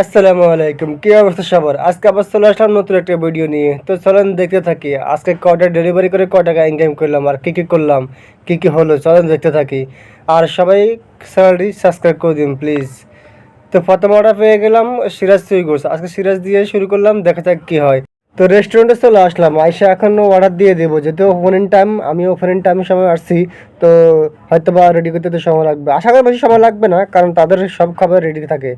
আসসালামু আলাইকুম। কি অবস্থা সবার? আজকে আবার চলে আসলাম নতুন একটা ভিডিও নিয়ে। তো চলেন দেখতে থাকি। আজকে কটা ডেলিভারি করে ক টাকা ইনকাম করলাম, আর কী কী করলাম, কী কী হলো, চলেন দেখতে থাকি। আর সবাই চ্যানেলটি সাবস্ক্রাইব করে দিন প্লিজ তো প্রথম অর্ডার পেয়ে গেলাম সিরাজ সুইগোস। আজকে সিরাজ দিয়ে শুরু করলাম, দেখা যাক কী হয়। তো রেস্টুরেন্টে চলে আসলাম। আইসা এখন অর্ডার দিয়ে দেবো। যেহেতু ওপেনিং টাইম আমি ওপেনিং টাইমের সময় আসছি। তো হয়তো বা রেডি করতে তো সময় লাগবে। আশা করি বেশি সময় লাগবে না, কারণ তাদের সব খাবার রেডি থাকে।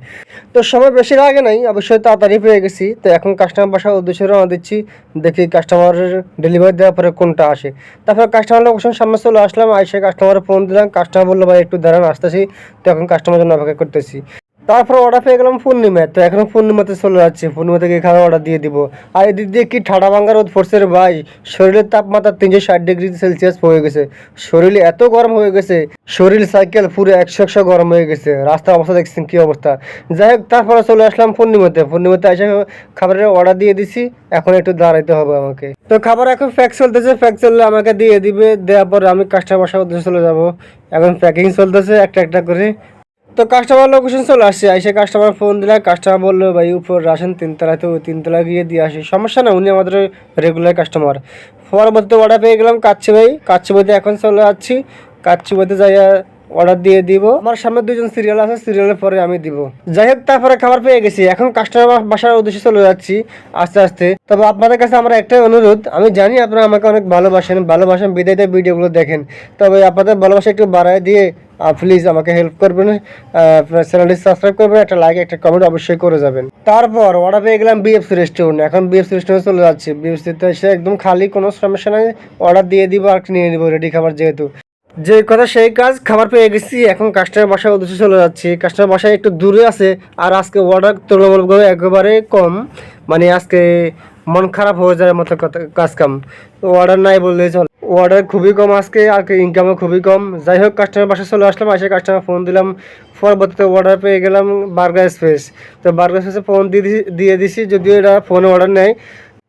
তো সময় বেশি লাগে নাই, অবশ্যই তাড়াতাড়ি পেয়ে গেছি। তো এখন কাস্টমার বাসার উদ্দেশ্যে রওনা দিচ্ছি। দেখি কাস্টমারের ডেলিভারি দেওয়ার পরে কোনটা আসে। তারপর কাস্টমার লোকেশন সামনে চলে আসলাম। আইসে কাস্টমারের ফোন দিলাম। কাস্টমার বলল, ভাই, একটু দাঁড়ান, আসতেছি। তো এখন কাস্টমার জন্য অপেক্ষা করতেছি। তারপর অর্ডার পেয়ে গেলাম পূর্ণিমায় তো এখন পূর্ণিমাতে চলে যাচ্ছে। পূর্ণিমা থেকে খাবার অর্ডার দিয়ে দিব। আর এদিক দিয়ে কি ঠাডা ভাঙ্গার রোদ পড়ছে রে ভাই? শরীরের তাপমাত্রা তিনশো ষাট ডিগ্রি সেলসিয়াস হয়ে গেছে। শরীরে এত গরম হয়ে গেছে, শরীর সাইকেল পুরো একশো একশো গরম হয়ে গেছে। রাস্তার অবস্থা দেখছেন কি অবস্থা? যাই হোক, তারপরে চলে আসলাম পূর্ণিমাতে। পূর্ণিমাতে এসে খাবারের অর্ডার দিয়ে দিছি। এখন একটু দাঁড়াইতে হবে আমাকে। তো খাবার এখন প্যাক চলতেছে। প্যাক চললে আমাকে দিয়ে দিবে। দেওয়ার পর আমি কাস্টমার উদ্দেশ্যে চলে যাব। এখন প্যাকিং চলতেছে একটা একটা করে। তো কাস্টমার লোকেশন চলে আসছে, এসে কাস্টমার ফোন দিলে কাস্টমার বলল, ভাই, উপর আসেন, তিনতলায় তো তিনতলায় গিয়ে দিয়ে আসি। সমস্যা না, উনি আমাদের রেগুলার কাস্টমার পরবর্তীতে অর্ডার পেয়ে গেলাম কাচ্চি ভাই। কাচ্চি বইতে এখন চলে যাচ্ছি। কাচ্চি বইতে যাই অর্ডার দিয়ে দিব। আমার সামনে দুজন সিরিয়াল আছে সিরিয়ালের পরে আমি দিব। যাই হোক, তারপরে খাবার পেয়ে গেছি। এখন কাস্টমার বাসার উদ্দেশ্যে চলে যাচ্ছি, আস্তে আস্তে। তবে আপনাদের কাছে আমার একটাই অনুরোধ, আমি জানি আপনারা আমাকে অনেক ভালোবাসেন ভালোবাসেন বিদায়তে ভিডিওগুলো দেখেন। তবে আপনাদের ভালোবাসা একটু বাড়ায় দিয়ে প্লিজ আমাকে হেল্প করবেন চ্যানেলটি সাবস্ক্রাইব করবেন, একটা লাইক একটা কমেন্ট অবশ্যই করে যাবেন। তারপর অর্ডার পেয়ে গেলাম বিএফসি রেস্টুরেন্ট এখন বিএফসি রেস্টুরেন্টে চলে যাচ্ছি। বিএফসিতে এসে একদম খালি কোনো সমস্যা নাই। অর্ডার দিয়ে দিব আর নিয়ে নিব রেডি খাবার যেহেতু। যে কথা সেই কাজ, খাবার পেয়ে গেছি। এখন কাস্টমার বাসায় উদ্দেশ্যে চলে যাচ্ছি। কাস্টমার বাসায় একটু দূরে আছে আর আজকে অর্ডার তুলনামূলকভাবে একেবারে কম। মানে আজকে মন খারাপ হয়ে যাওয়ার মতো কাজ কাম অর্ডার নাই বললে চল। অর্ডার খুবই কম আজকে, আর ইনকামও খুবই কম। যাই হোক কাস্টমার বাসায় চলে আসলাম এসে কাস্টমার ফোন দিলাম। পরবর্তীতে অর্ডার পেয়ে গেলাম বার্গার স্পেস তো বার্গার স্পেসে ফোন দিয়ে দিয়ে দিছি, যদিও এটা ফোনে অর্ডার নেয়।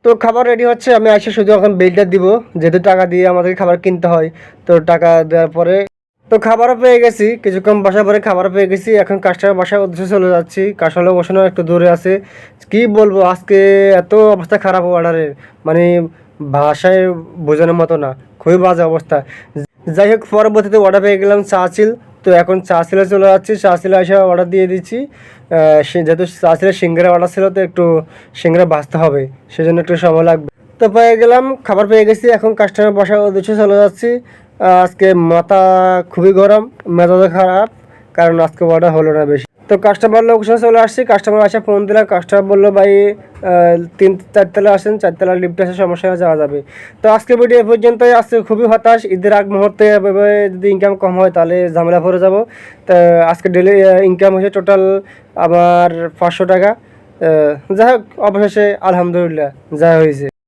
তো খাবার রেডি হচ্ছে, আমি এসে শুধু এখন বিলটা দিব, যেহেতু টাকা দিয়ে আমাদের খাবার কিনতে হয়। তো টাকা দেওয়ার পরে, তো খাবারও পেয়ে গেছি, কিছুক্ষণ বাসার পরে খাবার পেয়ে গেছি। এখন কাস্টমার বাসার উদ্দেশ্যে চলে যাচ্ছি। কাস্টমার বসানো একটু দূরে আছে। কি বলব, আজকে এত অবস্থা খারাপ অর্ডারের মানে ভাষায় বোঝানোর মতো না, খুবই বাজে অবস্থা। যাই হোক, পরবর্তীতে অর্ডার পেয়ে গেলাম চা চিল তো এখন চা চিলে যাচ্ছি, চা চিলে এসে অর্ডার দিয়ে দিচ্ছি। যেহেতু চা চিলে সিঙ্গারা অর্ডার ছিল, তো একটু সিঙ্গারা ভাজতে হবে, সেজন্য একটু সময় লাগবে। তো পেয়ে গেলাম, খাবার পেয়ে গেছি, এখন কাস্টমার বসার উদ্দেশ্যে চলে যাচ্ছি। আজকে মাথা খুবই গরম, মেজাজও খারাপ, কারণ আজকে অর্ডার হলো না বেশি। তো কাস্টমার লোকেশনে চলে আসছি কাস্টমার আসে ফোন দিলাম কাস্টমার বলল, ভাই তিন চারতলা আসেন চারতলা লিফ্ট আসে সমস্যা, যাওয়া যাবে। তো আজকে ভিডিও এ পর্যন্তই, আজকে খুবই হতাশ, ঈদের আগ মুহূর্তে যদি ইনকাম কম হয়, তাহলে ঝামেলা পড়ে যাব। তো আজকে ডেলি ইনকাম হয়েছে টোটাল আমার পাঁচশো টাকা। যাই হোক, অবশেষে আলহামদুলিল্লাহ, যা হয়েছে।